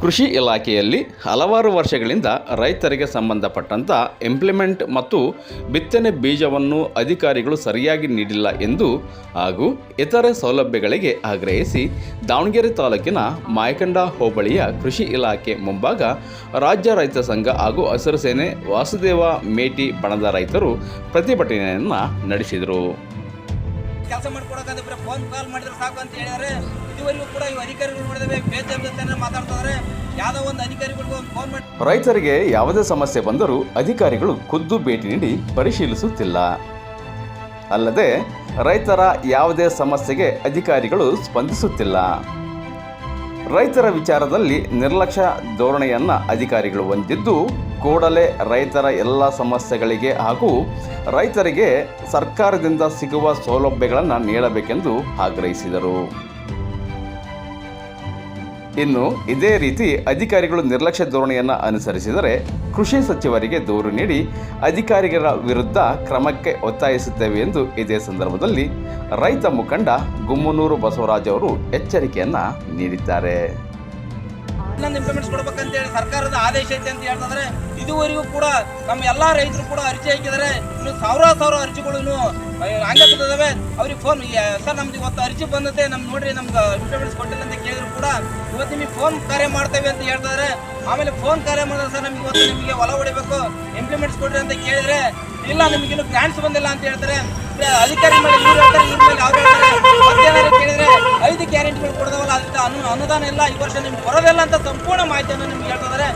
ಕೃಷಿ ಇಲಾಖೆಯಲ್ಲಿ ಹಲವಾರು ವರ್ಷಗಳಿಂದ ರೈತರಿಗೆ ಸಂಬಂಧಪಟ್ಟಂಥ ಇಂಪ್ಲಿಮೆಂಟ್ ಮತ್ತು ಬಿತ್ತನೆ ಬೀಜವನ್ನು ಅಧಿಕಾರಿಗಳು ಸರಿಯಾಗಿ ನೀಡಿಲ್ಲ ಎಂದು ಹಾಗೂ ಇತರೆ ಸೌಲಭ್ಯಗಳಿಗೆ ಆಗ್ರಹಿಸಿ ದಾವಣಗೆರೆ ತಾಲೂಕಿನ ಮಾಯಕಂಡ ಹೋಬಳಿಯ ಕೃಷಿ ಇಲಾಖೆ ಮುಂಭಾಗ ರಾಜ್ಯ ರೈತ ಸಂಘ ಹಾಗೂ ಹಸಿರು ಸೇನೆ ವಾಸುದೇವ ಮೇಟಿ ಬಣದ ರೈತರು ಪ್ರತಿಭಟನೆಯನ್ನು ನಡೆಸಿದರು. ಕೆಲಸ ಫೋನ್ ಕಾಲ್ ಮಾಡಿದ್ರೆ ಸಾಕು ಅಂತ ಹೇಳಿದರೆ ಇದುವರೆಗೂ ಕೂಡ ಅಧಿಕಾರಿಗಳು ನೋಡಿದ್ರೆ ಮಾತಾಡ್ತಾರೆ ರೈತರಿಗೆ ಯಾವುದೇ ಸಮಸ್ಯೆ ಬಂದರೂ ಅಧಿಕಾರಿಗಳು ಖುದ್ದು ಭೇಟಿ ನೀಡಿ ಪರಿಶೀಲಿಸುತ್ತಿಲ್ಲ. ಅಲ್ಲದೆ, ರೈತರ ಯಾವುದೇ ಸಮಸ್ಯೆಗೆ ಅಧಿಕಾರಿಗಳು ಸ್ಪಂದಿಸುತ್ತಿಲ್ಲ. ರೈತರ ವಿಚಾರದಲ್ಲಿ ನಿರ್ಲಕ್ಷ್ಯ ಧೋರಣೆಯನ್ನ ಅಧಿಕಾರಿಗಳು ಹೊಂದಿದ್ದು, ಕೂಡಲೇ ರೈತರ ಎಲ್ಲ ಸಮಸ್ಯೆಗಳಿಗೆ ಹಾಗೂ ರೈತರಿಗೆ ಸರ್ಕಾರದಿಂದ ಸಿಗುವ ಸೌಲಭ್ಯಗಳನ್ನು ನೀಡಬೇಕೆಂದು ಆಗ್ರಹಿಸಿದರು. ಇನ್ನು ಇದೇ ರೀತಿ ಅಧಿಕಾರಿಗಳು ನಿರ್ಲಕ್ಷ್ಯ ಧೋರಣೆಯನ್ನು ಅನುಸರಿಸಿದರೆ ಕೃಷಿ ಸಚಿವರಿಗೆ ದೂರು ನೀಡಿ ಅಧಿಕಾರಿಗಳ ವಿರುದ್ಧ ಕ್ರಮಕ್ಕೆ ಒತ್ತಾಯಿಸುತ್ತೇವೆ ಎಂದು ಇದೇ ಸಂದರ್ಭದಲ್ಲಿ ರೈತ ಮುಖಂಡ ಗುಮ್ಮನೂರು ಬಸವರಾಜ್ ಅವರು ಎಚ್ಚರಿಕೆಯನ್ನು ನೀಡಿದ್ದಾರೆ. ಇನ್ನೊಂದು ಇಂಪ್ಲಿಮೆಂಟ್ಸ್ ಕೊಡ್ಬೇಕಂತ ಹೇಳಿ ಸರ್ಕಾರದ ಆದೇಶ ಐತೆ ಅಂತ ಹೇಳ್ತಂದ್ರೆ ಇದುವರೆಗೂ ಕೂಡ ನಮ್ಮ ಎಲ್ಲಾ ರೈತರು ಕೂಡ ಅರ್ಜಿ ಹಾಕಿದ್ದಾರೆ. ಇನ್ನು ಸಾವಿರಾರು ಸಾವಿರ ಅರ್ಜಿಗಳು ಇನ್ನು ಹಂಗೆ ಬಿದ್ದಿದ್ದಾವೆ ಅವ್ರಿಗೆ ಫೋನ್ ಸರ್, ನಮ್ದು ಇವತ್ತು ಅರ್ಜಿ ಬಂದತೆ ನಮ್ಗೆ ನೋಡ್ರಿ ನಮ್ಗೆ ಇಂಪ್ಲಿಮೆಂಟ್ಸ್ ಕೊಟ್ಟಿಲ್ಲ ಅಂತ ಕೇಳಿದ್ರು ಕೂಡ ಇವತ್ತು ನಿಮಗೆ ಫೋನ್ ಕಾರ್ಯ ಮಾಡ್ತೇವೆ ಅಂತ ಹೇಳ್ತಾರೆ ಆಮೇಲೆ ಫೋನ್ ಕಾರ್ಯ ಮಾಡಿದ್ರೆ ಸರ್, ನಮ್ಗೆ ಇವತ್ತು ನಿಮಗೆ ಹೊಲ ಹೊಡಿಬೇಕು ಇಂಪ್ಲಿಮೆಂಟ್ಸ್ ಕೊಡ್ರಿ ಅಂತ ಕೇಳಿದ್ರೆ, ಇಲ್ಲ, ನಿಮ್ಗೆ ಇನ್ನು ಗ್ರಾಂಟ್ಸ್ ಬಂದಿಲ್ಲ ಅಂತ ಹೇಳ್ತಾರೆ. ಅಧಿಕಾರಿ ಮೇಲೆ ಕೇಳಿದ್ರೆ ಐದು ಗ್ಯಾರಂಟಿಗಳು ಅದಕ್ಕೆ ಅನು ಅನುದಾನ ಇಲ್ಲ ಈ ವರ್ಷ ನಿಮ್ಗೆ ಬರೋದಿಲ್ಲ ಅಂತ ಸಂಪೂರ್ಣ ಮಾಹಿತಿಯನ್ನು ನಿಮ್ಗೆ ಹೇಳ್ತಿದ್ದಾರೆ